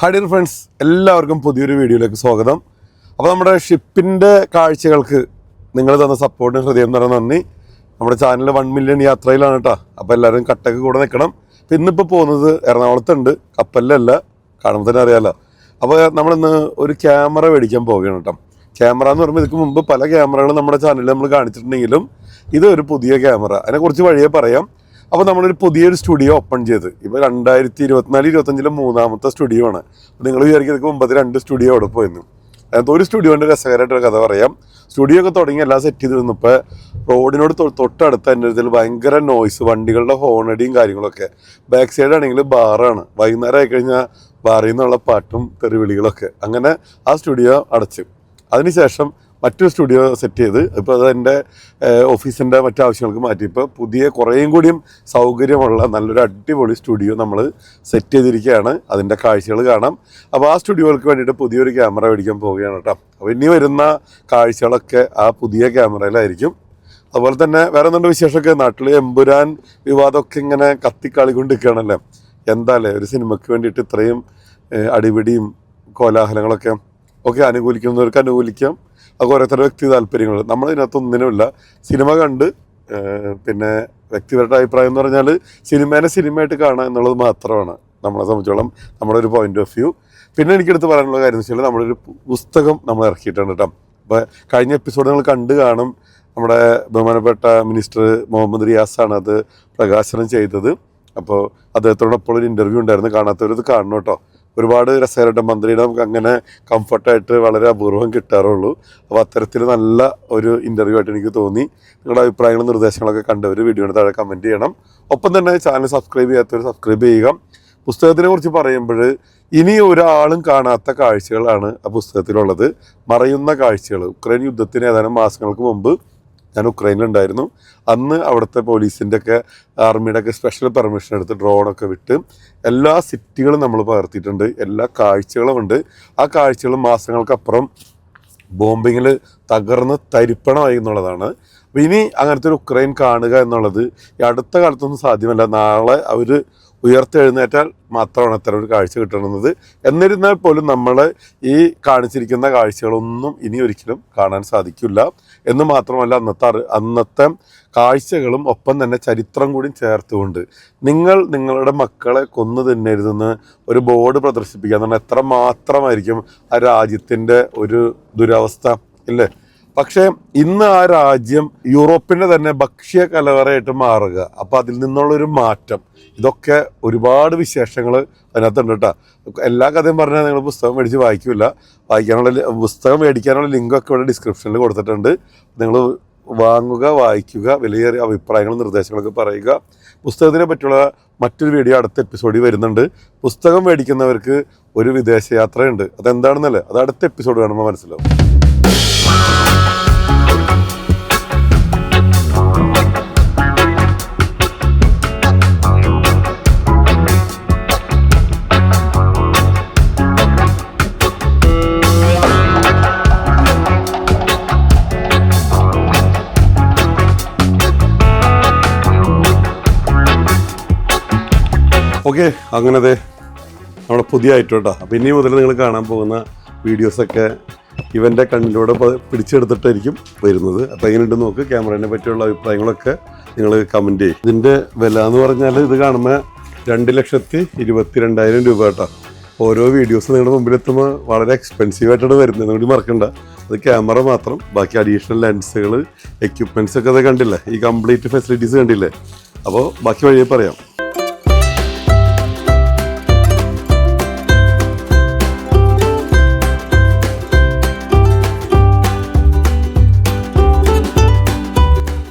Hi dear friends എല്ലാവർക്കും പുതിയൊരു വീഡിയോയിലേക്ക് സ്വാഗതം. അപ്പോൾ നമ്മുടെ ഷിപ്പിന്റെ കാഴ്ചകൾക്ക് നിങ്ങൾ തന്ന സപ്പോർട്ടിന് ഹൃദയം തന്നെ നന്ദി. നമ്മുടെ ചാനൽ വൺ മില്യൺ യാത്രയിലാണ് കേട്ടോ അപ്പോൾ എല്ലാവരും കട്ടക്ക് കൂടെ നിൽക്കണം. അപ്പോൾ ഇന്നിപ്പോൾ പോകുന്നത് എറണാകുളത്തുണ്ട്. കപ്പലിലല്ല കാണുമ്പോൾ തന്നെ അറിയാമല്ലോ അപ്പോൾ നമ്മളിന്ന് ഒരു ക്യാമറ മേടിക്കാൻ പോവുകയാണ് കേട്ടോ ക്യാമറ എന്ന് പറയുമ്പോൾ ഇതിക്ക് മുമ്പ് പല ക്യാമറകളും നമ്മുടെ ചാനലിൽ നമ്മൾ കാണിച്ചിട്ടുണ്ടെങ്കിലും ഇത് ഒരു പുതിയ ക്യാമറ അതിനെക്കുറിച്ച് വഴിയെ പറയാം. അപ്പോൾ നമ്മളൊരു പുതിയൊരു സ്റ്റുഡിയോ ഓപ്പൺ ചെയ്ത്. ഇപ്പോൾ രണ്ടായിരത്തി ഇരുപത്തിനാല് ഇരുപത്തഞ്ചിലെ മൂന്നാമത്തെ സ്റ്റുഡിയോ ആണ്. നിങ്ങൾ വിചാരിക്കുന്നത് മുമ്പത്തെ രണ്ട് സ്റ്റുഡിയോ അവിടെ പോയിരുന്നു അതിനകത്ത് ഒരു സ്റ്റുഡിയോന്റെ രസകരമായിട്ടൊരു കഥ പറയാം. സ്റ്റുഡിയോ ഒക്കെ തുടങ്ങി എല്ലാം സെറ്റ് ചെയ്ത് നിന്നപ്പോൾ റോഡിനോട് തൊട്ടടുത്ത് എന്റെ ഇതിൽ ഭയങ്കര നോയ്സ് വണ്ടികളുടെ ഹോണടിയും കാര്യങ്ങളൊക്കെ. ബാക്ക് സൈഡ് ആണെങ്കിൽ ബാറാണ് വൈകുന്നേരം ആയിക്കഴിഞ്ഞാൽ ബാറിൽ നിന്നുള്ള പാട്ടും തെറിവിളികളൊക്കെ. അങ്ങനെ ആ സ്റ്റുഡിയോ അടച്ചു. അതിനുശേഷം മറ്റൊരു സ്റ്റുഡിയോ സെറ്റ് ചെയ്ത് ഇപ്പോൾ അത് എന്റെ ഓഫീസിന്റെ മറ്റു ആവശ്യങ്ങൾക്ക് മാറ്റിയപ്പോൾ പുതിയ കുറേയും കൂടിയും സൗകര്യമുള്ള നല്ലൊരു അടിപൊളി സ്റ്റുഡിയോ നമ്മൾ സെറ്റ് ചെയ്തിരിക്കുകയാണ്. അതിന്റെ കാഴ്ചകൾ കാണാം. അപ്പോൾ ആ സ്റ്റുഡിയോകൾക്ക് വേണ്ടിയിട്ട് പുതിയൊരു ക്യാമറ മേടിക്കാൻ പോവുകയാണ് കേട്ടോ. അപ്പോൾ ഇനി വരുന്ന കാഴ്ചകളൊക്കെ ആ പുതിയ ക്യാമറയിലായിരിക്കും. അതുപോലെ തന്നെ വേറെ എന്തുണ്ട് വിശേഷമൊക്കെ? നാട്ടിൽ എമ്പുരാൻ വിവാദമൊക്കെ ഇങ്ങനെ കത്തിക്കളികൊണ്ടിരിക്കുകയാണല്ലേ എന്താല്ലേ? ഒരു സിനിമയ്ക്ക് വേണ്ടിയിട്ട് ഇത്രയും അടിപിടിയും കോലാഹലങ്ങളൊക്കെ ഒക്കെ അനുകൂലിക്കുന്നവർക്ക് അനുകൂലിക്കാം. അത് ഓരോരുത്തരുടെ വ്യക്തി താല്പര്യങ്ങൾ നമ്മളതിനകത്തൊന്നിനുമില്ല സിനിമ കണ്ട് പിന്നെ വ്യക്തിപരമായ അഭിപ്രായം എന്ന് പറഞ്ഞാൽ സിനിമേനെ സിനിമയായിട്ട് കാണുക എന്നുള്ളത് മാത്രമാണ് നമ്മളെ സംബന്ധിച്ചോളം നമ്മുടെ ഒരു പോയിന്റ് ഓഫ് വ്യൂ പിന്നെ എനിക്കെടുത്ത് പറയാനുള്ള കാര്യം എന്ന് വെച്ചാൽ നമ്മളൊരു പുസ്തകം നമ്മൾ ഇറക്കിയിട്ടുണ്ട് കേട്ടോ. അപ്പോൾ കഴിഞ്ഞ എപ്പിസോഡ് നിങ്ങൾ കണ്ടു കാണും. നമ്മുടെ ബഹുമാനപ്പെട്ട മിനിസ്റ്റർ മുഹമ്മദ് റിയാസാണ് അത് പ്രകാശനം ചെയ്തത്. അപ്പോൾ അദ്ദേഹത്തോടൊപ്പം ഒരു ഇന്റർവ്യൂ ഉണ്ടായിരുന്നു. കാണാത്തവരത് കാണണം കേട്ടോ. ഒരുപാട് രസകരമായിട്ട് മന്ത്രിയുടെ നമുക്ക് അങ്ങനെ കംഫർട്ടായിട്ട് വളരെ അപൂർവം കിട്ടാറുള്ളൂ. അപ്പോൾ അത്തരത്തിൽ നല്ല ഒരു ഇന്റർവ്യൂ ആയിട്ട് എനിക്ക് തോന്നി. നിങ്ങളുടെ അഭിപ്രായങ്ങളും നിർദ്ദേശങ്ങളൊക്കെ കണ്ടവർ വീഡിയോയുടെ താഴെ കമന്റ് ചെയ്യണം. ഒപ്പം തന്നെ ചാനൽ സബ്സ്ക്രൈബ് ചെയ്യാത്തവർ സബ്സ്ക്രൈബ് ചെയ്യുക. പുസ്തകത്തിനെ കുറിച്ച് പറയുമ്പോൾ ഇനി ഒരാളും കാണാത്ത കാഴ്ചകളാണ് ആ പുസ്തകത്തിലുള്ളത്. മറയുന്ന കാഴ്ചകൾ. ഉക്രൈൻ യുദ്ധത്തിന് ഏതാനും മാസങ്ങൾക്ക് മുമ്പ് ഞാൻ ഉക്രൈനിലുണ്ടായിരുന്നു. അന്ന് അവിടുത്തെ പോലീസിന്റെ ഒക്കെ ആർമിയുടെ ഒക്കെ സ്പെഷ്യൽ പെർമിഷൻ എടുത്ത് ഡ്രോണൊക്കെ വിട്ട് എല്ലാ സിറ്റികളും നമ്മൾ പകർത്തിയിട്ടുണ്ട്. എല്ലാ കാഴ്ചകളും ഉണ്ട്. ആ കാഴ്ചകൾ മാസങ്ങൾക്കപ്പുറം ബോംബിങ്ങിൽ തകർന്ന് തരിപ്പണമായി എന്നുള്ളതാണ്. അപ്പോൾ ഇനി അങ്ങനത്തെ ഒരു ഉക്രൈൻ കാണുക എന്നുള്ളത് ഈ അടുത്ത കാലത്തൊന്നും സാധ്യമല്ല. നാളെ അവർ ഉയർത്തെഴുന്നേറ്റാൽ മാത്രമാണ് അത്തരം ഒരു കാഴ്ച കിട്ടുന്നത് എന്നിരുന്നാൽ പോലും നമ്മൾ ഈ കാണിച്ചിരിക്കുന്ന കാഴ്ചകളൊന്നും ഇനി ഒരിക്കലും കാണാൻ സാധിക്കില്ല. എന്ന് മാത്രമല്ല അന്നത്തെ അന്നത്തെ കാഴ്ചകളും ഒപ്പം തന്നെ ചരിത്രം കൂടി ചേർത്തുകൊണ്ട് നിങ്ങൾ നിങ്ങളുടെ മക്കളെ കൊന്നു തിന്നരുതെന്ന് ഒരു ബോർഡ് പ്രദർശിപ്പിക്കുക എന്ന് പറഞ്ഞാൽ എത്ര മാത്രമായിരിക്കും ആ രാജ്യത്തിന്റെ ഒരു ദുരവസ്ഥ ഇല്ലേ? പക്ഷേ ഇന്ന് ആ രാജ്യം യൂറോപ്പിന്റെ തന്നെ ഭക്ഷ്യ കലവറയായിട്ട് മാറുക. അപ്പോൾ അതിൽ നിന്നുള്ളൊരു മാറ്റം. ഇതൊക്കെ ഒരുപാട് വിശേഷങ്ങൾ അതിനകത്തുണ്ട് കേട്ടോ. എല്ലാ കഥയും പറഞ്ഞാൽ നിങ്ങൾ പുസ്തകം മേടിച്ച് വായിക്കില്ല വായിക്കാനുള്ള പുസ്തകം മേടിക്കാനുള്ള ലിങ്കൊക്കെ ഇവിടെ ഡിസ്ക്രിപ്ഷനിൽ കൊടുത്തിട്ടുണ്ട്. നിങ്ങൾ വാങ്ങുക വായിക്കുക വിലയേറിയ അഭിപ്രായങ്ങളും നിർദ്ദേശങ്ങളൊക്കെ പറയുക. പുസ്തകത്തിനെ പറ്റിയുള്ള മറ്റൊരു വീഡിയോ അടുത്ത എപ്പിസോഡിൽ വരുന്നുണ്ട്. പുസ്തകം മേടിക്കുന്നവർക്ക് ഒരു വിദേശയാത്രയുണ്ട്. അതെന്താണെന്നല്ലേ? അത് അടുത്ത എപ്പിസോഡ് കാണുമ്പോൾ മനസ്സിലാവും. ഓക്കെ അങ്ങനെ ദേ നമ്മുടെ പുതിയ ഐറ്റം കേട്ടോ അപ്പം ഇനി മുതൽ നിങ്ങൾ കാണാൻ പോകുന്ന വീഡിയോസൊക്കെ ഇവന്റെ കണ്ണിലൂടെ പിടിച്ചെടുത്തിട്ടായിരിക്കും വരുന്നത്. അപ്പോൾ എങ്ങനെയുണ്ട് നോക്ക് ക്യാമറേനെ പറ്റിയുള്ള അഭിപ്രായങ്ങളൊക്കെ നിങ്ങൾ കമന്റ് ചെയ്യും. ഇതിന്റെ വില എന്ന് പറഞ്ഞാൽ ഇത് കാണുമ്പോൾ രണ്ട് ലക്ഷത്തി ഇരുപത്തി രണ്ടായിരം രൂപ കേട്ടോ. ഓരോ വീഡിയോസ് നിങ്ങളുടെ മുമ്പിൽ എത്തുമ്പോൾ വളരെ എക്സ്പെൻസീവ് ആയിട്ടാണ് വരുന്നത്. കൂടി മറക്കണ്ട. അത് ക്യാമറ മാത്രം ബാക്കി അഡീഷണൽ ലെൻസുകൾ എക്യുപ്മെന്റ്സ് ഒക്കെ അത് കണ്ടില്ലേ? ഈ കംപ്ലീറ്റ് ഫെസിലിറ്റീസ് കണ്ടില്ലേ? അപ്പോൾ ബാക്കി വഴിയെ പറയാം.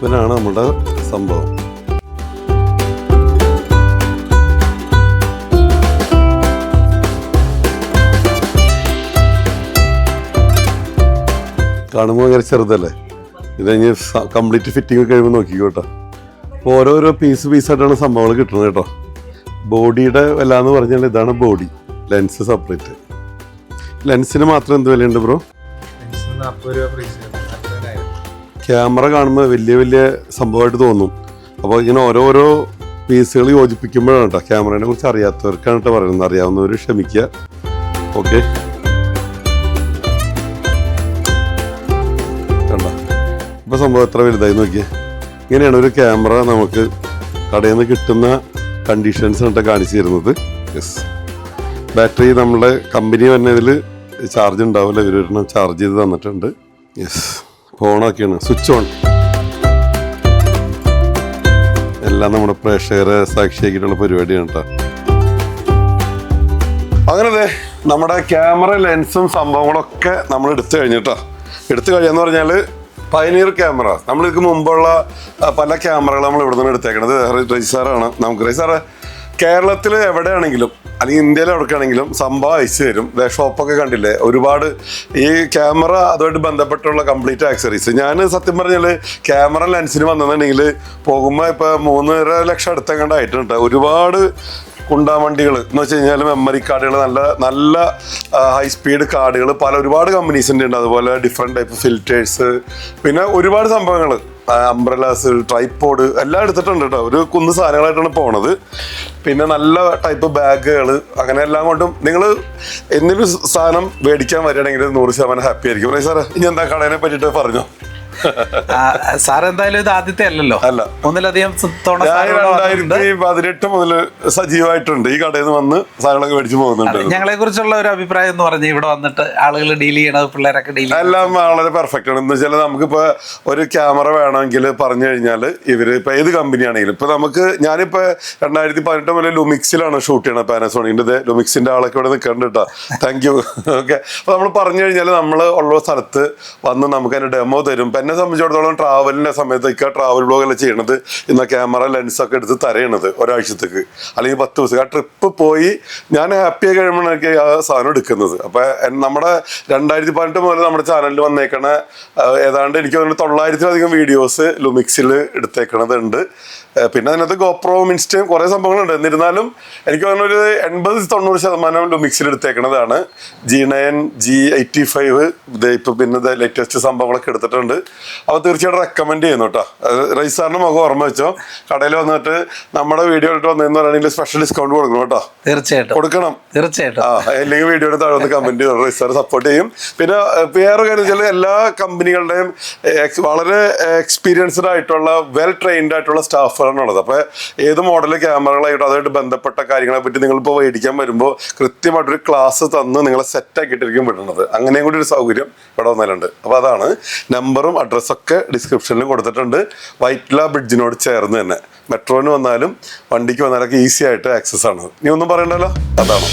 ഇവനാണ് നമ്മുടെ സംഭവം. കാണുമ്പോൾ ഭയങ്കര ചെറുതല്ലേ? ഇത് കംപ്ലീറ്റ് ഫിറ്റിംഗ് ഒക്കെ കഴിയുമ്പോൾ നോക്കിക്കോട്ടോ അപ്പോൾ ഓരോരോ പീസ് പീസായിട്ടാണ് സംഭവങ്ങൾ കിട്ടുന്നത് കേട്ടോ. ബോഡിയുടെ വില എന്ന് പറഞ്ഞാൽ ഇതാണ് ബോഡി. ലെൻസ് സെപ്പറേറ്റ് ലെൻസിന് മാത്രം എന്ത് വിലയുണ്ട് ബ്രോ? ക്യാമറ കാണുമ്പോൾ വലിയ വലിയ സംഭവമായിട്ട് തോന്നും. അപ്പോൾ ഇങ്ങനെ ഓരോരോ പീസുകൾ യോജിപ്പിക്കുമ്പോഴാണ് കേട്ടോ. ക്യാമറയെ കുറിച്ച് അറിയാത്തവർക്കാണ് കേട്ടോ പറയുന്നത്. അറിയാവുന്നവർ ക്ഷമിക്കുക. ഓക്കെ. കണ്ട? ഇപ്പൊ സംഭവം എത്ര വലുതായി നോക്കിയേ. ഇങ്ങനെയാണ് ഒരു ക്യാമറ നമുക്ക് കടയിൽ നിന്ന് കിട്ടുന്ന കണ്ടീഷൻസ് കേട്ടോ കാണിച്ചു തരുന്നത്. യെസ് ബാറ്ററി നമ്മുടെ കമ്പനി തന്നെ ഇതിൽ ചാർജ് ഉണ്ടാവില്ല. ഇവരൊരെണ്ണം ചാർജ് ചെയ്ത് തന്നിട്ടുണ്ട്. യെസ് ഓണാക്കിയാണ് സ്വിച്ച് ഓൺ എല്ലാം നമ്മുടെ പ്രേക്ഷകരെ സാക്ഷിയാക്കിയിട്ടുള്ള പരിപാടിയാണ് കേട്ടോ അങ്ങനെ നമ്മുടെ ക്യാമറ ലെൻസും സംഭവങ്ങളൊക്കെ നമ്മൾ എടുത്തു കഴിഞ്ഞിട്ടോ എടുത്തു കഴിയാന്ന് പറഞ്ഞാൽ പയനീർ ക്യാമറ നമ്മൾ ഇതിക്ക് മുമ്പുള്ള പല ക്യാമറകളും നമ്മൾ ഇവിടെ നിന്ന് എടുത്തേക്കണത് റൈസാറാണ് നമുക്ക് റൈസാറ് കേരളത്തിൽ എവിടെയാണെങ്കിലും അല്ലെങ്കിൽ ഇന്ത്യയിൽ എവിടെയാണെങ്കിലും സംഭവം അയച്ചു തരും. ഷോപ്പൊക്കെ കണ്ടില്ലേ? ഒരുപാട് ഈ ക്യാമറ അതുമായിട്ട് ബന്ധപ്പെട്ടുള്ള കംപ്ലീറ്റ് ആക്സറീസ് ഞാൻ സത്യം പറഞ്ഞാൽ ക്യാമറ ലെൻസിന് വന്നിട്ടുണ്ടെങ്കിൽ പോകുമ്പോൾ ഇപ്പോൾ മൂന്നര ലക്ഷം അടുത്തെങ്ങാണ്ട് ആയിട്ടുണ്ട്. ഒരുപാട് കുണ്ടാവണ്ടികൾ എന്ന് വെച്ച് കഴിഞ്ഞാൽ മെമ്മറി കാർഡുകൾ നല്ല നല്ല ഹൈ സ്പീഡ് കാർഡുകൾ പല ഒരുപാട് കമ്പനീസിന്റെ ഉണ്ട്. അതുപോലെ ഡിഫറെന്റ് ടൈപ്പ് ഫിൽറ്റേഴ്സ് പിന്നെ ഒരുപാട് സംഭവങ്ങൾ അംബ്രലാസ് ട്രൈപ്പോഡ് എല്ലാം എടുത്തിട്ടുണ്ട് കേട്ടോ ഒരു കുന്ന് സാധനങ്ങളായിട്ടാണ് പോണത്. പിന്നെ നല്ല ടൈപ്പ് ബാഗുകൾ അങ്ങനെ എല്ലാം കൊണ്ടും നിങ്ങൾ എന്തെങ്കിലും സാധനം മേടിക്കാൻ വരികയാണെങ്കിൽ നൂറ് ശതമാനം ഹാപ്പി ആയിരിക്കും. സാറേ ഇനി എന്താ കടേനെ പറ്റിയിട്ട് പറഞ്ഞോ? സാർ എന്തായാലും ഇത് ആദ്യത്തെ അല്ലല്ലോ? അല്ല. ഒന്നിലധികം തവണ. രണ്ടായിരത്തി പതിനെട്ട് മുതൽ സജീവമായിട്ടുണ്ട്. ഈ കടയിൽ നിന്ന് വന്ന് സാധനങ്ങളൊക്കെ മേടിച്ചു പോകുന്നുണ്ട്. ഞങ്ങളെ കുറിച്ചുള്ള ഒരു അഭിപ്രായം എന്ന് പറഞ്ഞാൽ ഇവിടെ വന്നിട്ട് ആളുകൾ ഡീൽ ചെയ്യണത് പിള്ളേരൊക്കെ ഡീൽ എല്ലാം വളരെ പെർഫെക്റ്റ് ആണ്. എന്ന് വെച്ചാൽ നമുക്കിപ്പോ ഒരു ക്യാമറ വേണമെങ്കിൽ പറഞ്ഞു കഴിഞ്ഞാൽ ഇവർ ഇപ്പൊ ഏത് കമ്പനിയാണെങ്കിലും ഇപ്പൊ നമുക്ക് ഞാനിപ്പോ രണ്ടായിരത്തി പതിനെട്ട് മുതൽ ലുമിക്സിലാണ് ഷൂട്ട് ചെയ്യണത് പാനസോണിന്റെ ലുമിക്സിന്റെ ആളൊക്കെ ഇവിടെ നിൽക്കുന്നുണ്ട് കേട്ടോ താങ്ക് യു ഓക്കെ അപ്പൊ നമ്മൾ പറഞ്ഞു കഴിഞ്ഞാൽ നമ്മൾ ഉള്ള സ്ഥലത്ത് വന്ന് നമുക്ക് അതിന്റെ ഡെമോ തരും. എന്നെ സംബന്ധിച്ചിടത്തോളം ട്രാവലിന്റെ സമയത്തേക്ക് ട്രാവൽ ബ്ലോഗ് അല്ല ചെയ്യണത്? ഇന്ന് ക്യാമറ ലെൻസ് ഒക്കെ എടുത്ത് തരയണത് ഒരാഴ്ചത്തേക്ക്. അല്ലെങ്കിൽ പത്ത് ദിവസം. ആ ട്രിപ്പ് പോയി ഞാൻ ഹാപ്പി ആയി കഴിയുമ്പോഴൊക്കെ ആ സാധനം എടുക്കുന്നത്. അപ്പം നമ്മുടെ രണ്ടായിരത്തി പതിനെട്ട് മുതൽ നമ്മുടെ ചാനലിൽ വന്നേക്കണ ഏതാണ്ട് എനിക്ക് തോന്നുന്നു തൊള്ളായിരത്തിലധികം വീഡിയോസ് ലുമിക്സിൽ എടുത്തേക്കണത് ഉണ്ട് പിന്നെ അതിനകത്ത് ഗോപ്രോ മിൻസ്റ്റേം കുറേ സംഭവങ്ങളുണ്ട്. എന്നിരുന്നാലും എനിക്ക് തോന്നുന്നു ഒരു എൺപത് തൊണ്ണൂറ് ശതമാനം ലുമിക്സിൽ എടുത്തേക്കണതാണ്. G nine G eighty five ഇപ്പൊ പിന്നെ ലേറ്റസ്റ്റ് സംഭവങ്ങളൊക്കെ എടുത്തിട്ടുണ്ട്. അപ്പോൾ തീർച്ചയായിട്ടും റെക്കമെൻഡ് ചെയ്യുന്നു കേട്ടോ റൈസാറിന് മുഖം ഓർമ്മ വെച്ചോ. കടയിൽ വന്നിട്ട് നമ്മുടെ വീഡിയോ ഇട്ട് വന്നതെന്ന് പറയുകയാണെങ്കിൽ സ്പെഷ്യൽ ഡിസ്കൗണ്ട് കൊടുക്കണം കേട്ടോ. തീർച്ചയായിട്ടും. കൊടുക്കണം. തീർച്ചയായിട്ടും. ആ അല്ലെങ്കിൽ വീഡിയോയുടെ താഴെ വന്ന് കമന്റ് ചെയ്തു റൈസാർ സപ്പോർട്ട് ചെയ്യും. പിന്നെ വേറെ കാര്യം വെച്ചാൽ എല്ലാ കമ്പനികളുടെയും വളരെ എക്സ്പീരിയൻസ്ഡ് ആയിട്ടുള്ള വെൽ ട്രെയിൻഡ് ആയിട്ടുള്ള സ്റ്റാഫുകളാണ് ഉള്ളത്. അപ്പോൾ ഏത് മോഡൽ ക്യാമറകളായിട്ട് അതായിട്ട് ബന്ധപ്പെട്ട കാര്യങ്ങളെ പറ്റി നിങ്ങളിപ്പോൾ മേടിക്കാൻ വരുമ്പോൾ കൃത്യമായിട്ടൊരു ക്ലാസ് തന്ന് നിങ്ങളെ സെറ്റ് ആക്കിയിട്ടായിരിക്കും വിടുന്നത്. അങ്ങനെയും കൂടി ഒരു സൗകര്യം ഇവിടെ വന്നാലുണ്ട്. അപ്പോൾ അതാണ്. നമ്പറും അഡ്രസ്സൊക്കെ ഡിസ്ക്രിപ്ഷനിൽ കൊടുത്തിട്ടുണ്ട്. വൈറ്റ്ല ബ്രിഡ്ജിനോട് ചേർന്ന് തന്നെ. മെട്രോന് വന്നാലും വണ്ടിക്ക് വന്നാലൊക്കെ ഈസി ആയിട്ട് ആക്സസ് ആണ്. നീ ഒന്നും പറയണ്ടല്ലോ? അതാണ്.